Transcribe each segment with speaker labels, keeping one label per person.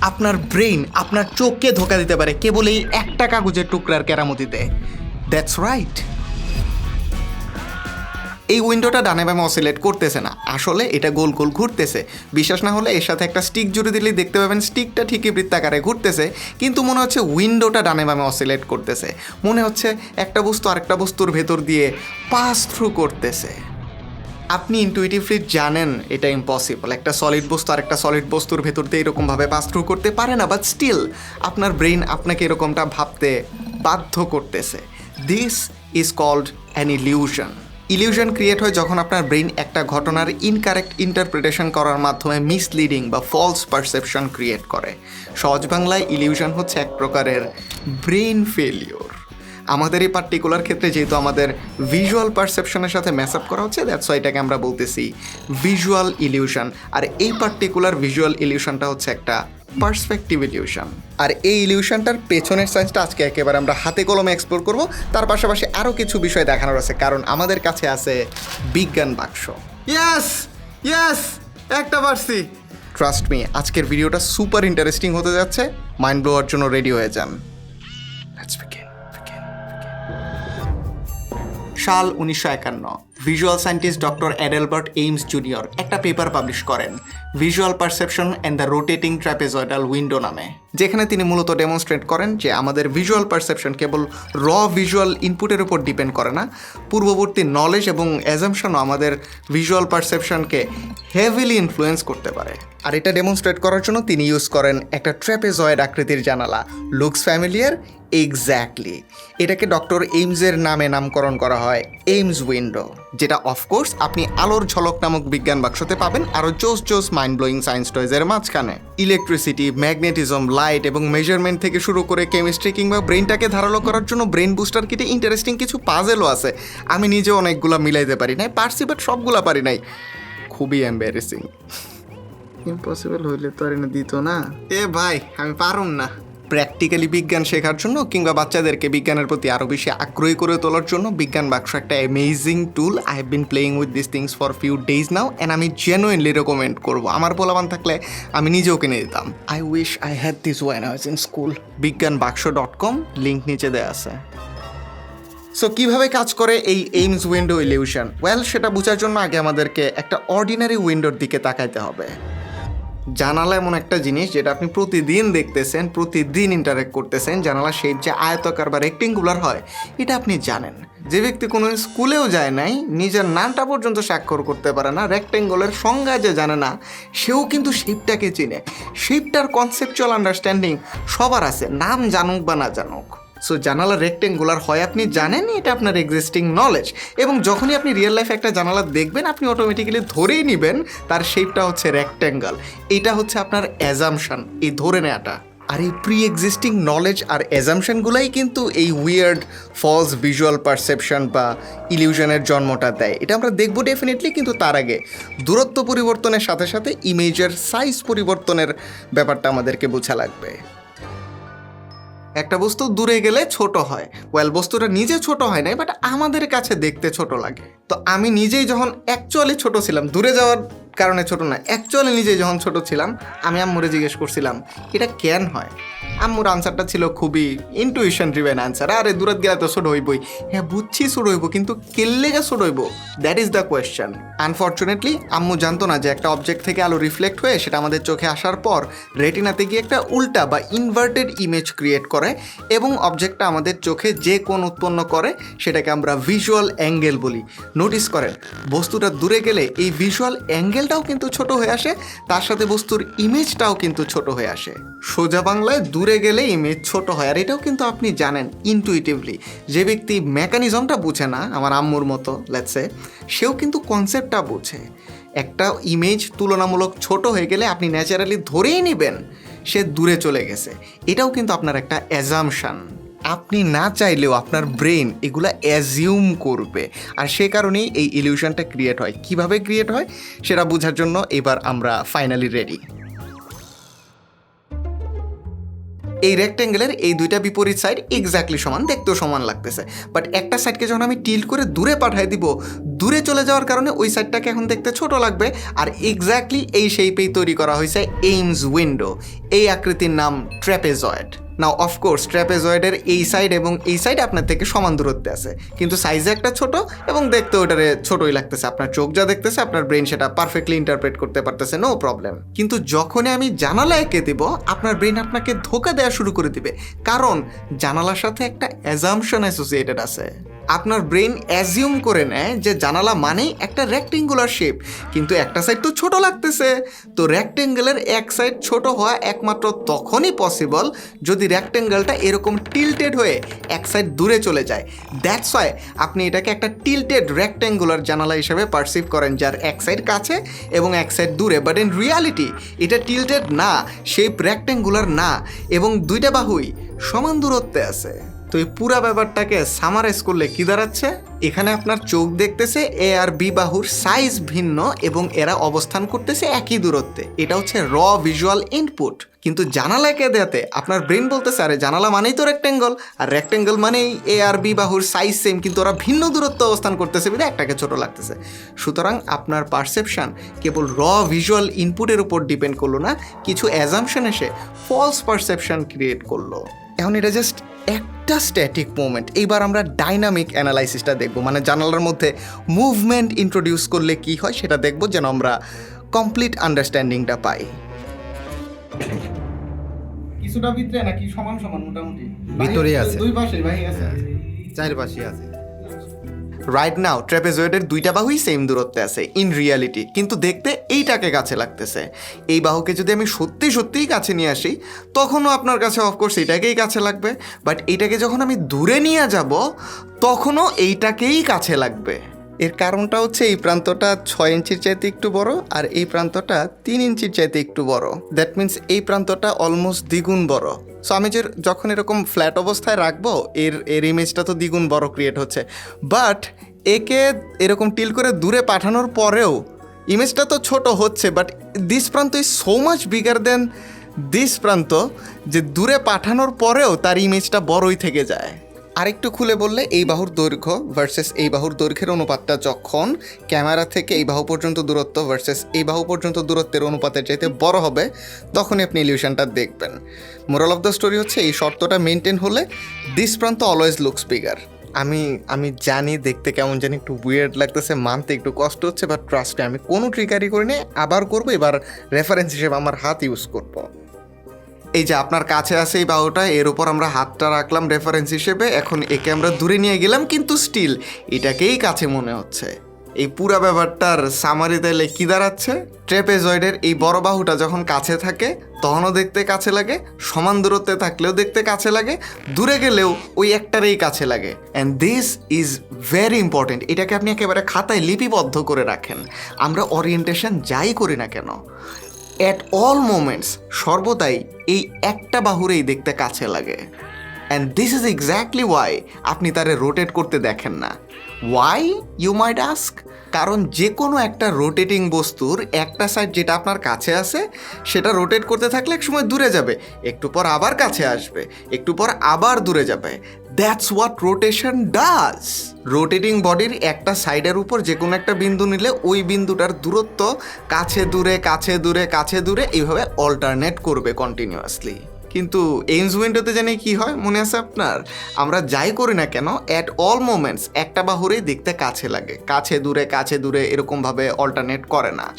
Speaker 1: আপনার ব্রেইন আপনার চোখকে ধোকা দিতে পারে কেবল এই একটা কাগজের টুকরার কেরামতিতে। দ্যাটস রাইট এই উইন্ডোটা ডানে বামে অসিলেট করতেছে না। আসলে এটা গোল গোল ঘুরতেছে। বিশ্বাস না হলে এর সাথে একটা স্টিক জুড়ে দিলেই দেখতে পাবেন স্টিকটা ঠিকই বৃত্তাকারে ঘুরতেছে, কিন্তু মনে হচ্ছে উইন্ডোটা ডানে বামে অসিলেট করতেছে। মনে হচ্ছে একটা বস্তু আরেকটা বস্তুর ভেতর দিয়ে পাস থ্রু করতেছে। আপনি ইনটুইটিভলি জানেন এটা ইম্পসিবল একটা সলিড বস্তু আর একটা সলিড বস্তুর ভেতর দিয়ে এরকমভাবে পাস থ্রু করতে পারে না বাট স্টিল আপনার ব্রেইন আপনাকে এরকমটা ভাবতে বাধ্য করতেছে। This is called an illusion illusion create হয় যখন আপনার ব্রেইন একটা ঘটনার ইনকারেক্ট ইন্টারপ্রিটেশন করার মাধ্যমে মিসলিডিং বা ফলস পারসেপশন ক্রিয়েট করে। সহজ বাংলায় ইলিউশন হচ্ছে এক প্রকারের ব্রেইন ফেলিওর আমাদের এই পার্টিকুলার ক্ষেত্রে যেহেতু আমাদের ভিজুয়াল পারসেপশনের সাথে ম্যাচ আপ করা হচ্ছে দ্যাটস এটাকে আমরা বলতেছি ভিজুয়াল ইলিউশন আর এই পার্টিকুলার ভিজুয়াল ইলিউশনটা হচ্ছে একটা পার্সপেক্টিভ ইলিউশন আর এই ইলিউশনটার পেছনের সায়েন্সটা আজকে একেবারে আমরা হাতে কলমে এক্সপ্লোর করব। তার পাশাপাশি আরও কিছু বিষয় দেখানোর আছে কারণ আমাদের কাছে আছে বিজ্ঞান বাক্স। ইয়াস ইয়াস একটা পারছি। ট্রাস্ট মি আজকের ভিডিওটা সুপার ইন্টারেস্টিং হতে যাচ্ছে। মাইন্ড ব্লোয়ার জন্য রেডি হয়ে যান। সাল উনিশশো একান্ন। Visual scientist doctor Adelbert Ames junior একটা পেপার পাবলিশ করেন visual perception and the rotating trapezoidal window নামে, যেখানে তিনি মূলত ডেমনস্ট্রেট করেন যে আমাদের ভিজুয়াল পারসেপশন কেবল র ভিজুয়াল ইনপুটের উপর ডিপেন্ড করে না, পূর্ববর্তী নলেজ এবং অ্যাজামশনও আমাদের ভিজুয়াল পারসেপশনকে হেভিলি ইনফ্লুয়েন্স করতে পারে। আর এটা ডেমনস্ট্রেট করার জন্য তিনি ইউজ করেন একটা ট্র্যাপেজয়েড আকৃতির জানালা। লুকস ফ্যামিলিয়ার এক্স্যাক্টলি এটাকে ডক্টর এইমসের নামে নামকরণ করা হয় এইমস উইন্ডো যেটা অফকোর্স আপনি আলোর ঝলক নামক বিজ্ঞান বাক্সতে পাবেন আরও জোস জোস মাইন্ড ব্লোয়িং সায়েন্স টয়েজের মাঝখানে। ইলেকট্রিসিটি ম্যাগনেটিজম লাইট এবং মেজারমেন্ট থেকে শুরু করে কেমিস্ট্রি কিংবা ব্রেনটাকে ধারালো করার জন্য ব্রেন বুস্টার কিটে ইন্টারেস্টিং কিছু পাজেলও আছে। আমি নিজে অনেকগুলো মিলাইতে পারি নাই, পারছি বাট সবগুলা পারি নাই। খুবই এম্বারেসিং ইম্পসিবল হইলে তো আর দিত না। এ ভাই, আমি পারুম না। প্র্যাকটিক্যালি বিজ্ঞান শেখার জন্য কিংবা বাচ্চাদেরকে বিজ্ঞানের প্রতি আরও বেশি আগ্রহী করে তোলার জন্য বিজ্ঞান বাক্স একটা amazing tool I have been playing with this things for few days now and আমি জেনুইনলি রেকমেন্ড করব। আমার পোলাবান থাকলে আমি নিজেও কিনে দিতাম। I wish I had this one I in school বিজ্ঞান বাক্স ডট কম লিঙ্ক নিচে দেওয়া আছে। সো কীভাবে কাজ করে এই এইমস উইন্ডো ইলিউশন ওয়েল সেটা বোঝার জন্য আগে আমাদেরকে একটা অর্ডিনারি উইন্ডোর দিকে তাকাইতে হবে। জানালা এমন একটা জিনিস যেটা আপনি প্রতিদিন দেখতেছেন, প্রতিদিন ইন্টারেক্ট করতেছেন। জানালা শেপ যে আয়তকার বা রেক্টেঙ্গুলার হয়, এটা আপনি জানেন। যে ব্যক্তি কোনো স্কুলেও যায় নাই, নিজের নামটা পর্যন্ত স্বাক্ষর করতে পারে না রেক্টেঙ্গুলার সংজ্ঞা যে জানে না, সেও কিন্তু শেপটাকে চিনে। শেপটার কনসেপচুয়াল আন্ডারস্ট্যান্ডিং সবার আছে, নাম জানুক বা না জানুক। সো জানালা রেক্টেঙ্গুলার হয়, আপনি জানেন এটা আপনার এক্সিস্টিং নলেজ এবং যখনই আপনি রিয়েল লাইফে একটা জানালা দেখবেন, আপনি অটোমেটিক্যালি ধরেই নেবেন, তার শেপটা হচ্ছে রেক্টেঙ্গল এটা হচ্ছে আপনার অ্যাজামশান এই ধরে নেওয়াটা। আর এই প্রি এক্সিস্টিং নলেজ আর অ্যাজামশনগুলাই কিন্তু এই উইয়ার্ড ফলস ভিজুয়াল পারসেপশন বা ইলিউশনের জন্মটা দেয়। এটা আমরা দেখব ডেফিনেটলি কিন্তু তার আগে। দূরত্ব পরিবর্তনের সাথে সাথে ইমেজের সাইজ পরিবর্তনের ব্যাপারটা আমাদেরকে বোঝা লাগবে। একটা বস্তু দূরে গেলে ছোট হয়। ওয়েল বস্তুটা নিজে ছোট হয় নাই বাট আমাদের কাছে দেখতে ছোট লাগে। তো আমি নিজেই যখন অ্যাকচুয়ালি ছোট ছিলাম, দূরে যাওয়ার কারণে ছোট না অ্যাকচুয়ালি নিজেই যখন ছোট ছিলাম, আমি আম্মুরে জিজ্ঞেস করছিলাম, এটা কেন হয়? আম্মুর আনসারটা ছিল খুবই ইন্টুইশন ড্রিভেন আনসার আরে দূরত গেলে তো ছোট হইবই। হ্যাঁ বুঝছি ছোট হইব, কিন্তু কেললে কেল্লেগা ছোট হইব? That is the question unfortunately আম্মু জানতো না যে একটা অবজেক্ট থেকে আলো রিফ্লেক্ট হয়ে সেটা আমাদের চোখে আসার পর রেটিনাতে গিয়ে একটা উল্টা বা ইনভার্টেড ইমেজ ক্রিয়েট করে এবং অবজেক্টটা আমাদের চোখে যে কোন উৎপন্ন করে সেটাকে আমরা ভিজুয়াল অ্যাঙ্গেল বলি। নোটিস করেন, বস্তুটা দূরে গেলে এই ভিজুয়াল অ্যাঙ্গেলটাও কিন্তু ছোট হয়ে আসে, তার সাথে বস্তুর ইমেজটাও কিন্তু ছোট হয়ে আসে। সোজা বাংলায় দূরে গেলে ইমেজ ছোট হয়, আর এটাও কিন্তু আপনি জানেন ইনটুইটিভলি যে ব্যক্তি মেকানিজমটা বুঝে না, আমার আম্মুর মতো লেটসে সেও কিন্তু কনসেপ্টটা বুঝে। একটা ইমেজ তুলনামূলক ছোট হয়ে গেলে আপনি ন্যাচারালি ধরেই নেবেন, সে দূরে চলে গেছে। এটাও কিন্তু আপনার একটা অ্যাজামশান আপনি না চাইলেও আপনার ব্রেন এগুলা অ্যাজিউম করবে। আর সে কারণেই এই ইলিউশনটা ক্রিয়েট হয়। কীভাবে ক্রিয়েট হয়? সেটা বোঝার জন্য এবার আমরা ফাইনালি রেডি এই রেক্টেঙ্গেলের এই দুইটা বিপরীত সাইড এক্স্যাক্টলি সমান, দেখতেও সমান লাগতেছে। বাট একটা সাইডকে যখন আমি টিল্ট করে দূরে পাঠাই দিব, দূরে চলে যাওয়ার কারণে ওই সাইডটাকে এখন দেখতে ছোট লাগবে। আর এক্স্যাক্টলি এই শেপেই তৈরি করা হয়েছে এইমস উইন্ডো এই আকৃতির নাম ট্র্যাপেজয়েড নাও অফকোর্স ট্র্যাপেজয়েডের এই সাইড এবং এই সাইড আপনার থেকে সমান দূরত্বে আছে। কিন্তু সাইজে একটা ছোট এবং দেখতে ওটারে ছোটই লাগতেছে। আপনার চোখ যা দেখতেছে, আপনার ব্রেন সেটা পারফেক্টলি ইন্টারপ্রেট করতে পারতেছে নো প্রবলেম কিন্তু যখনই আমি জানালা এঁকে দিব, আপনার ব্রেন আপনাকে ধোকা দেওয়া শুরু করে দিবে। কারণ জানালার সাথে একটা অ্যাজামশন অ্যাসোসিয়েটেড আছে। আপনার ব্রেন অ্যাজিউম করে নেয় যে জানালা মানেই একটা রেক্টেঙ্গুলার শেপ কিন্তু একটা সাইড তো ছোট লাগতেছে। তো রেক্টেঙ্গেলের এক সাইড ছোট হওয়া একমাত্র তখনই পসিবল যদি রেক্টেঙ্গেলটা এরকম টিল্টেড হয়ে এক সাইড দূরে চলে যায়। দ্যাটস ওয়াই আপনি এটাকে একটা টিল্টেড রেক্টেঙ্গুলার জানালা হিসেবে পারসিভ করেন, যার এক সাইড কাছে এবং এক সাইড দূরে। বাট ইন রিয়ালিটি এটা টিল্টেড না শেপ রেক্টেঙ্গুলার না, এবং দুইটা বাহুই সমান দূরত্বে আছে। তো এই পুরা ব্যাপারটাকে সামারাইজ করলে কি দাঁড়াচ্ছে? এখানে আপনার চোখ দেখতেছে এ আর বি বাহুর সাইজ ভিন্ন এবং এরা অবস্থান করতেছে একই দূরত্বে। এটা হচ্ছে র ভিজুয়াল ইনপুট কিন্তু জানালাকে দেয়াতে আপনার ব্রেন বলতেছে, আরে, জানালা মানেই তো রেক্টেঙ্গল আর রেক্টেঙ্গল মানেই এ আর বি বাহুর সাইজ সেম কিন্তু ওরা ভিন্ন দূরত্ব অবস্থান করতেছে বিধে একটাকে ছোট লাগতেছে। সুতরাং আপনার পারসেপশন কেবল র ভিজুয়াল ইনপুটের উপর ডিপেন্ড করল না, কিছু অ্যাজামশন এসে ফলস পারসেপশন ক্রিয়েট করল। এখন এটা জাস্ট একটা স্ট্যাটিক মুভমেন্ট এইবার আমরা ডাইনামিক অ্যানালাইসিসটা দেখব। মানে জানালার মধ্যে মুভমেন্ট ইন্ট্রোডিউস করলে কি হয় সেটা দেখব যেন আমরা কমপ্লিট আন্ডারস্ট্যান্ডিংটা পাই। কিছুটা ভিতরে নাকি সমান সমান মোটামুটি?
Speaker 2: ভিতরেই আছে।
Speaker 1: দুই পাশে ভাই আছে।
Speaker 2: চার পাশে আছে।
Speaker 1: রাইট নাও ট্রেপেজয়েডের দুইটা বাহুই সেম দূরত্বে আছে ইন রিয়ালিটি কিন্তু দেখতে এইটাকে কাছে লাগতেছে। এই বাহুকে যদি আমি সত্যি সত্যিই কাছে নিয়ে আসি, তখনও আপনার কাছে অফকোর্স এটাকেই কাছে লাগবে। বাট এইটাকে যখন আমি দূরে নিয়ে যাব, তখনও এইটাকেই কাছে লাগবে। এর কারণটা হচ্ছে এই প্রান্তটা ছয় ইঞ্চির চাইতে একটু বড় আর এই প্রান্তটা তিন ইঞ্চির চাইতে একটু বড়। দ্যাট মিন্স এই প্রান্তটা অলমোস্ট দ্বিগুণ বড়। সো আমি যে যখন এরকম ফ্ল্যাট অবস্থায় রাখব, এর এর ইমেজটা তো দ্বিগুণ বড় ক্রিয়েট হচ্ছে। বাট একে এরকম টিল করে দূরে পাঠানোর পরেও ইমেজটা তো ছোট হচ্ছে বাট দিস প্রান্ত is so much bigger than this প্রান্ত যে দূরে পাঠানোর পরেও তার ইমেজটা বড়ই থেকে যায়। আরেকটু খুলে বললে, এই বাহুর দৈর্ঘ্য ভার্সেস এই বাহুর দৈর্ঘ্যের অনুপাতটা যখন ক্যামেরা থেকে এই বাহু পর্যন্ত দূরত্ব ভার্সেস এই বাহু পর্যন্ত দূরত্বের অনুপাতের চাইতে বড় হবে, তখনই আপনি ইলিউশনটা দেখবেন। মোরাল অফ দ্য স্টোরি হচ্ছে, এই শর্তটা মেনটেন হলে দিস প্রান্ত অলওয়েজ লুকস বিগার আমি আমি জানি, দেখতে কেমন জানি একটু উইয়ার্ড লাগতেছে, মানতে একটু কষ্ট হচ্ছে বাট ট্রাস্টে আমি কোনো ট্রিকারি করি না আবার করব, এবার রেফারেন্স হিসেবে আমার হাত ইউজ করব। এই যে আপনার কাছে আছে এই বাহুটা, এর উপর আমরা হাতটা রাখলাম রেফারেন্স হিসেবে, এখন একে আমরা দূরে নিয়ে গেলাম, কিন্তু স্টিল এটাকেই কাছে মনে হচ্ছে। এই পুরা ব্যাপারটার সামারি তাইলে কি দাঁড়াচ্ছে? ট্রেপেজয়েডের এই বড় বাহুটা যখন কাছে থাকে, তখনও দেখতে কাছে লাগে, সমান দূরত্বে থাকলেও দেখতে কাছে লাগে, দূরে গেলেও ওই একটারই কাছে লাগে। And this is very important এটাকে আপনি একেবারে খাতায় লিপিবদ্ধ করে রাখেন। আমরা ওরিয়েন্টেশন যাই করি না কেন অ্যাট অল মোমেন্টস সর্বদাই এই একটা বাহুরেই দেখতে কাছে লাগে। And this is exactly why আপনি তারে রোটেট করতে দেখেন না। ওয়াই ইউ মাইট আস্ক কারণ যে কোনো একটা রোটেটিং বস্তুর একটা সাইড যেটা আপনার কাছে আছে, সেটা রোটেট করতে থাকলে এক সময় দূরে যাবে, একটু পর আবার কাছে আসবে, একটু পর আবার দূরে যাবে। That's what rotation does rotating বডির একটা সাইডের উপর যে কোনো একটা বিন্দু নিলে ওই বিন্দুটার দূরত্ব কাছে দূরে কাছে দূরে কাছে দূরে এইভাবে অল্টারনেট করবে কন্টিনিউয়াসলি কিন্তু এইমস উইন্ডোতে জানি কি হয়, মনে আছে আপনার? আমরা যাই করি না কেন অ্যাট অল মোমেন্টস একটা বাহুরেই দেখতে কাছে লাগে। কাছে দূরে কাছে দূরে এরকমভাবে অল্টারনেট করে না।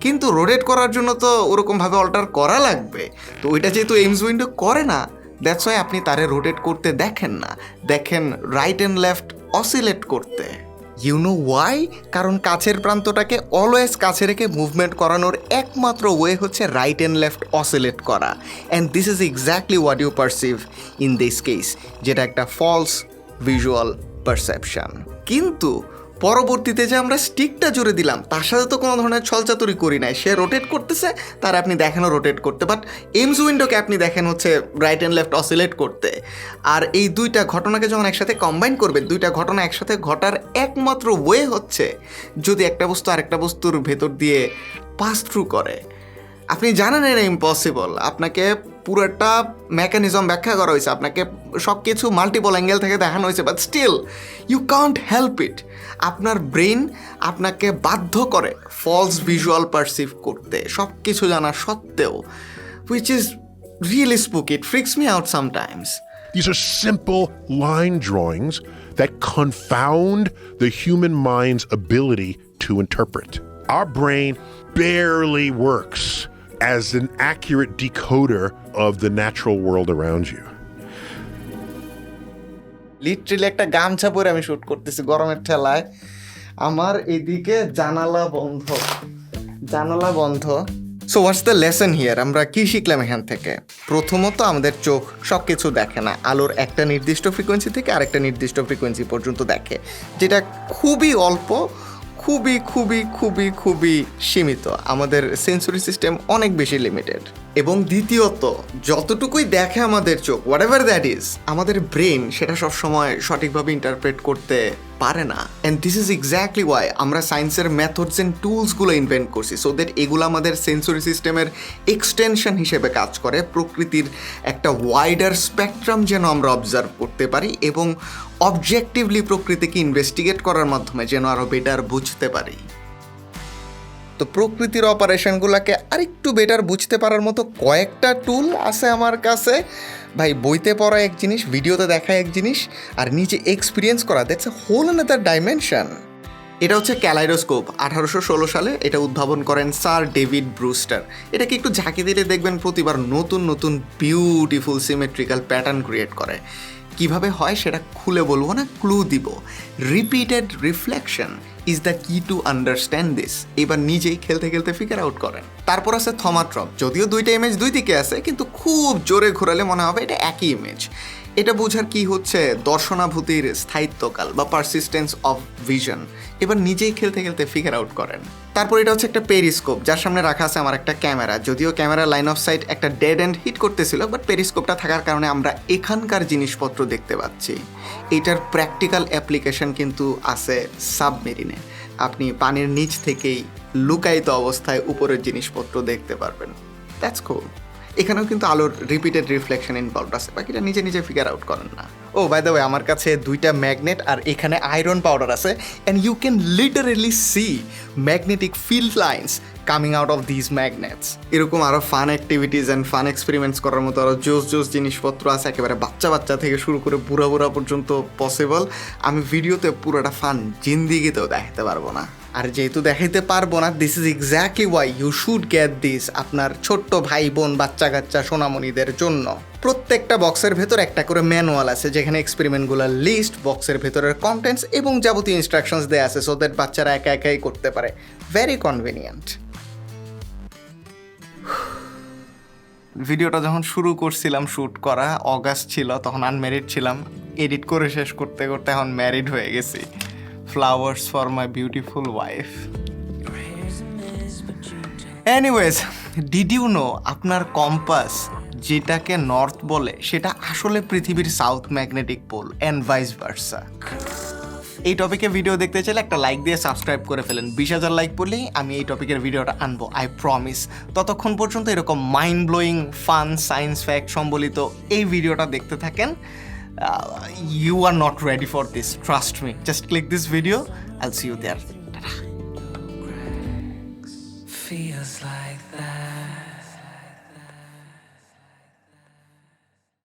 Speaker 1: কিন্তু রোটেট করার জন্য তো ওরকমভাবে অল্টার করা লাগবে। তো ওইটা যেহেতু এইমস উইন্ডো করে না দ্যাটস ওয়াই আপনি তারে রোটেট করতে দেখেন না। দেখেন রাইট অ্যান্ড লেফট অসিলেট করতে। ইউ নো ওয়াই কারণ কাছের প্রান্তটাকে অলওয়েজ কাছে রেখে মুভমেন্ট করানোর একমাত্র ওয়ে হচ্ছে রাইট অ্যান্ড লেফট অসিলেট করা। And this is exactly what you perceive in this case যেটা একটা ফলস ভিজুয়াল পারসেপশান কিন্তু পরবর্তীতে যে আমরা স্টিকটা জুড়ে দিলাম, তার সাথে তো কোনো ধরনের ছলচাতুরি করি নাই। সে রোটেট করতেছে, তার আপনি দেখেনও রোটেট করতে। বাট এমস উইন্ডোকে আপনি দেখেন হচ্ছে রাইট অ্যান্ড লেফট অসিলেট করতে। আর এই দুইটা ঘটনাকে যখন একসাথে কম্বাইন করবেন, দুইটা ঘটনা একসাথে ঘটার একমাত্র ওয়ে হচ্ছে যদি একটা বস্তু আরেকটা বস্তুর ভেতর দিয়ে পাস থ্রু করে। আপনি জানেন এটা ইম্পসিবল আপনাকে পুরোটা মেকানিজম ব্যাখ্যা করা হয়েছে। আপনাকে সব কিছু মাল্টিপল অ্যাঙ্গেল থেকে দেখানো হয়েছে but still you can't help it আপনার ব্রেন আপনাকে বাধ্য করে ফলস ভিজুয়াল পারসিভ করতে সব কিছু জানা সত্ত্বেও which is really spook it freaks me out sometimes
Speaker 3: These are simple line drawings that confound the human mind's ability to interpret. Our brain barely works as an accurate decoder of the natural world around you.
Speaker 1: Literally একটা গামছা পরে আমি shoot করতেছি গরমের ঠেলায়। আমার এদিকে জানালা বন্ধ। জানালা বন্ধ। So what's the lesson here আমরা কি শিখলাম এখান থেকে? প্রথমত আমাদের চোখ সব কিছু দেখে না। আলোর একটা নির্দিষ্ট ফ্রিকোয়েন্সি থেকে আরেকটা নির্দিষ্ট ফ্রিকোয়েন্সি পর্যন্ত দেখে। যেটা খুবই অল্প খুবই খুবই খুবই খুবই সীমিত। আমাদের সেন্সরি সিস্টেম অনেক বেশি লিমিটেড। এবং দ্বিতীয়ত, যতটুকুই দেখে আমাদের চোখ হোয়াট এভার দ্যাট ইজ আমাদের ব্রেন সেটা সবসময় সঠিকভাবে ইন্টারপ্রেট করতে পারে না। And this is exactly why আমরা সায়েন্সের মেথডস অ্যান্ড টুলসগুলো ইনভেন্ট করছি সো দ্যাট এগুলো আমাদের সেন্সরি সিস্টেমের এক্সটেনশন হিসেবে কাজ করে, প্রকৃতির একটা ওয়াইডার স্পেকট্রাম যেন আমরা অবজার্ভ করতে পারি, এবং অবজেক্টিভলি প্রকৃতিকে ইনভেস্টিগেট করার মাধ্যমে যেন আরও বেটার বুঝতে পারি। তো প্রকৃতির অপারেশনগুলোকে আরেকটু বেটার বুঝতে পারার মতো কয়েকটা টুল আছে আমার কাছে। ভাই, বইতে পড়া এক জিনিস, ভিডিওতে দেখা এক জিনিস, আর নিজে এক্সপিরিয়েন্স করা that's a whole another dimension এটা হচ্ছে ক্যালাইডোস্কোপ, আঠারোশো ষোলো সালে এটা উদ্ভাবন করেন স্যার ডেভিড ব্রুস্টার। এটাকে একটু ঝাঁকি দিলে দেখবেন প্রতিবার নতুন নতুন বিউটিফুল সিমেট্রিক্যাল প্যাটার্ন ক্রিয়েট করে। কীভাবে হয় সেটা খুলে বলব না ক্লু দিব। Repeated reflection is the key to understand this এবার নিজেই খেলতে খেলতে ফিগার আউট করেন। তারপর আছে থমাট্রপ যদিও দুইটা ইমেজ দুই দিকে আছে, কিন্তু খুব জোরে ঘোরালে মনে হবে এটা একই ইমেজ এটা বোঝার কি হচ্ছে? দর্শনাভূতির স্থায়িত্বকাল বা পারসিস্টেন্স অফ ভিশন এবার নিজেই খেলতে খেলতে ফিগার আউট করেন। তারপর এটা হচ্ছে একটা পেরিস্কোপ যার সামনে রাখা আছে আমার একটা ক্যামেরা যদিও ক্যামেরা লাইন অফ সাইট একটা ডেড এন্ড হিট করতেছিল বাট পেরিস্কোপটা থাকার কারণে আমরা এখানকার জিনিসপত্র দেখতে পাচ্ছি। এটার প্র্যাকটিক্যাল অ্যাপ্লিকেশন কিন্তু আছে সাবমেরিনে আপনি পানির নিচ থেকেই লুকায়িত অবস্থায় উপরের জিনিসপত্র দেখতে পারবেন। দ্যাটস কুল এখানেও কিন্তু আলোর রিপিটেড রিফ্লেকশন ইনভলভ আছে। বাকিটা নিজে নিজে ফিগার আউট করেন না। ও বাই দ্য ওয়ে আমার কাছে দুইটা ম্যাগনেট আর এখানে আয়রন পাউডার আছে। And you can literally see magnetic field lines coming out of this magnets এরকম আরও fun activities and fun experiments করার মতো আরও জোস জোস জিনিসপত্র আছে। একেবারে বাচ্চা বাচ্চা থেকে শুরু করে বুড়া বুড়া পর্যন্ত পসিবল আমি ভিডিওতে পুরোটা ফান জিন্দিগিতেও দেখাতে পারব না। আর যেহেতু দেখাইতে পারব না this is exactly why you should get this আপনার ছোট্ট ভাই বোন বাচ্চা কাচ্চা সোনামণিদের জন্য। প্রত্যেকটা বক্সের ভেতর একটা করে ম্যানুয়াল আছে, যেখানে এক্সপেরিমেন্টগুলোর লিস্ট বক্সের ভেতরের কন্টেন্টস এবং যাবতীয় ইনস্ট্রাকশনস দেওয়া আছে সো দ্যাট বাচ্চারা একা একাই করতে পারে। ভেরি কনভিনিয়েন্ট ভিডিওটা যখন শুরু করছিলাম শ্যুট করা, অগাস্ট ছিল, তখন আনম্যারিড ছিলাম। এডিট করে শেষ করতে করতে এখন ম্যারিড হয়ে গেছি। Flowers for my beautiful wife anyways did you know আপনার কম্পাস যেটাকে নর্থ বলে, সেটা আসলে পৃথিবীর south magnetic pole and vice versa এই টপিকে ভিডিও দেখতে চাইলে একটা লাইক দিয়ে সাবস্ক্রাইব করে ফেলেন। বিশ হাজার লাইক পড়লেই আমি এই টপিকের ভিডিওটা আনব আই প্রমিস ততক্ষণ পর্যন্ত এরকম mind blowing fun science fact সম্বলিত এই ভিডিওটা দেখতে থাকেন। Uh, you are not ready for this, trust me. Just click this video, I'll see you there.
Speaker 4: Feels like